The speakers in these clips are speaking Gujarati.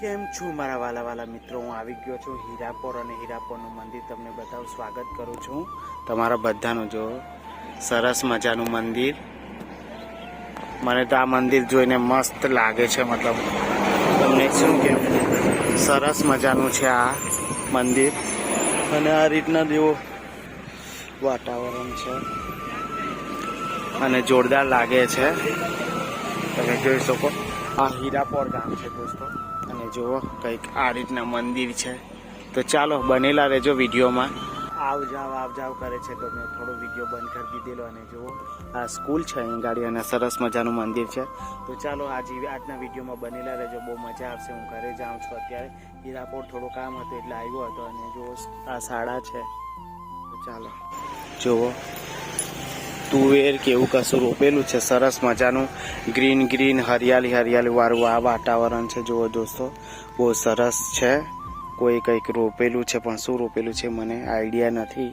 કેમ છું મારા વાલા વાલા મિત્રો? હું આવી ગયો છું હીરાપોર અને હીરાપોરનું મંદિર તમને બતાવું. સ્વાગત કરું છું તમારા બધાનું જો. સરસ મજાનું મંદિર. મને તો આ મંદિર જોઈને મસ્ત લાગે છે, મતલબ તમને શું કેમ સરસ મજાનું છે આ મંદિર. અને આ રીતના જેવો વાતાવરણ છે. અને જોરદાર લાગે છે. તમે જોઈ શકો. આ હીરાપોર ગામ છે દોસ્તો. અને જુઓ કંઈક આ રીતના મંદિર છે. તો ચાલો બનેલા રહેજો વિડીયોમાં. આવ જાવ આવ જાવ કરે છે તો મેં થોડો વીડિયો બંધ કરી દીધેલો અને જુઓ, આ સ્કૂલ છે અહીં ગાડી અને સરસ મજાનું મંદિર છે. તો ચાલો આજે આજના વિડીયોમાં બનેલા રહેજો. બહુ મજા આવશે. હું ઘરે જાઉં છું અત્યારે. હીરાપોર થોડું કામ હતું એટલે આવ્યો હતો અને જુઓ, આ શાળા છે. તો ચાલો. જુઓ તુવેર કે એવું કશું રોપેલું છે, સરસ મજાનું. ગ્રીન ગ્રીન, હરિયાળી હરિયાળી વાળું આ વાતાવરણ છે. જુઓ દોસ્તો, બહુ સરસ છે. કોઈ કંઈક રોપેલું છે, પણ શું રોપેલું છે મને આઈડિયા નથી.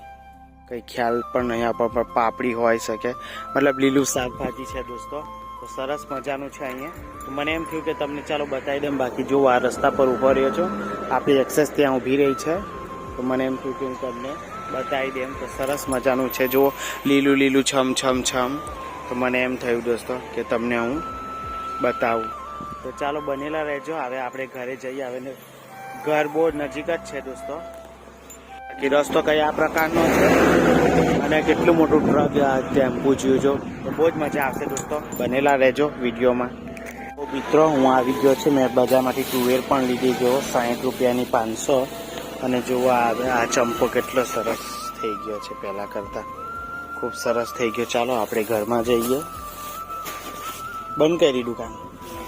કંઈ ખ્યાલ પણ નહીં આપણા પર પાપડી હોઈ શકે. મતલબ લીલું શાકભાજી છે દોસ્તો. તો સરસ મજાનું છે અહીંયા. તો મને એમ થયું કે તમને ચાલો બતાવી દઉં. બાકી જો આ રસ્તા પર ઊભો રહ્યો છો, આપણી એક્સેસ ત્યાં ઊભી રહી છે. તો મને એમ થયું કે હું તમને બતાવી દે એમ તો સરસ મજાનું છે. જો લીલું લીલું છમ છમ છમ. તો મને એમ થયું દોસ્તો કે તમને હું બતાવું. તો ચાલો બનેલા રહેજો. હવે આપણે ઘરે જઈએ. હવે ઘર બહુ નજીક જ છે દોસ્તો. બાકી રસ્તો કઈ આ પ્રકારનો છે? અને કેટલું મોટું ટ્રક ટેમ્પુ જોયું જો બહુ જ મજા આવશે દોસ્તો. બનેલા રહેજો વિડીયોમાં. મિત્રો, હું આવી ગયો છું. મેં બજારમાંથી ટુવેર પણ લીધી જો સાહીઠ રૂપિયાની પાંચસો. અને જોવા આવે, આ ચંપો કેટલો સરસ થઈ ગયો છે પહેલા કરતા. ખૂબ સરસ થઈ ગયો. ચાલો, આપણે ઘરમાં જઈએ. બંધ કરી દુકાન.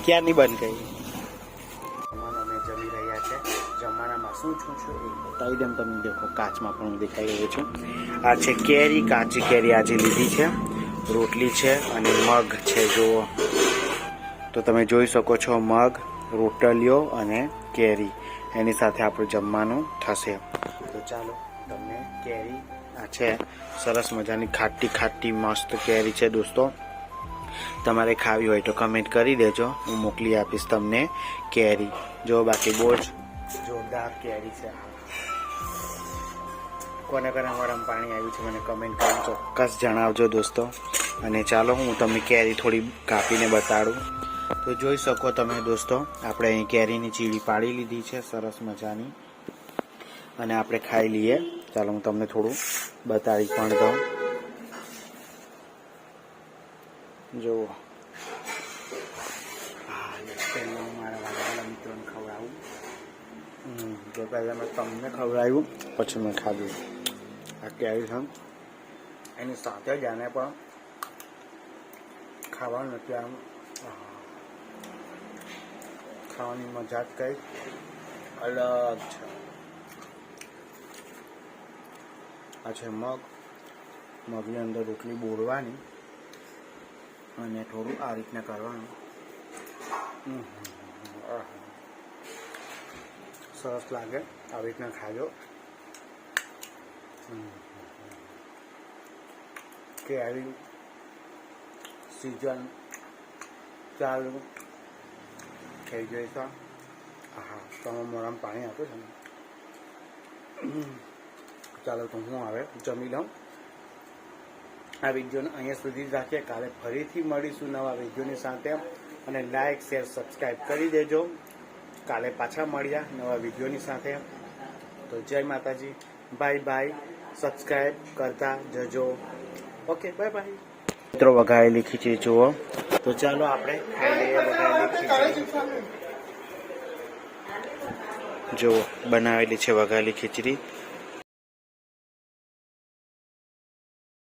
ક્યારની બંધ કરી? જમવાનું અમે જમી રહ્યા છે. જમવાનામાં શું છું છું એ બતાવી દઉં. તમને દેખો, કાચમાં પણ હું દેખાઈ રહ્યો છું. આ છે કેરી. કાચી કેરી આજે લીધી છે. રોટલી છે અને મગ છે, જુઓ. તો તમે જોઈ શકો છો મગ, રોટલીઓ અને કેરી. એની સાથે આપણું જમવાનું થશે. તો ચાલો, તમને કેરી આ છે. સરસ મજાની ખાટી ખાટી મસ્ત કેરી છે દોસ્તો. તમારે ખાવી હોય તો કમેન્ટ કરી દેજો. હું મોકલી આપીશ તમને કેરી. જો, બાકી બહુ જ જોરદાર કેરી છે. કોને કોને ગરમ પાણી આવ્યું છે, મને કમેન્ટ કરીને ચોક્કસ જણાવજો દોસ્તો. અને ચાલો, હું તમને કેરી થોડી કાપીને બતાડું. તો જોઈ શકો તમે દોસ્તો, આપણે અહીં કેરીની ચીડી પાડી લીધી છે, સરસ મજાની. અને આપણે ખાઈ લઈએ. ચાલો હું તમને થોડું બતાવી પણ દઉં. જુઓ. પહેલાં હું મારા મિત્રોને ખવડાવું. તો પહેલાં તમને ખવડાવ્યું, પછી મેં ખાધું. આ કેરી છે. એની સાથે જ આને પણ ખાવાનું નથી આમ. ખાવાની મજા જ કંઈક અલગ છે. આ છે મગ. મગની અંદર રોટલી બોળવાની અને થોડું આ રીતના કરવાનું. સરસ લાગે આવી રીતના ખાજો. કેરી સિઝન ચાલુ થઈ જાય તો? હા તમે મોઢામાં પાણી છે ને. ચાલો, તો હું હવે જમી લઉં. આ વિડીયોને અહીંયા સુધી રાખીએ. કાલે ફરીથી મળીશું નવા વિડીયોની સાથે. અને લાઈક શેર સબસ્ક્રાઈબ કરી દેજો. કાલે પાછા મળ્યા નવા વિડીયોની સાથે. તો જય માતાજી. બાય બાય સબસ્ક્રાઈબ કરતા જજો. ઓકે બાય બાય મિત્રો વઘાયેલી ખીચડી જુઓ. તો ચાલો આપણે જુઓ બનાવેલી છે વઘાયેલી ખીચડી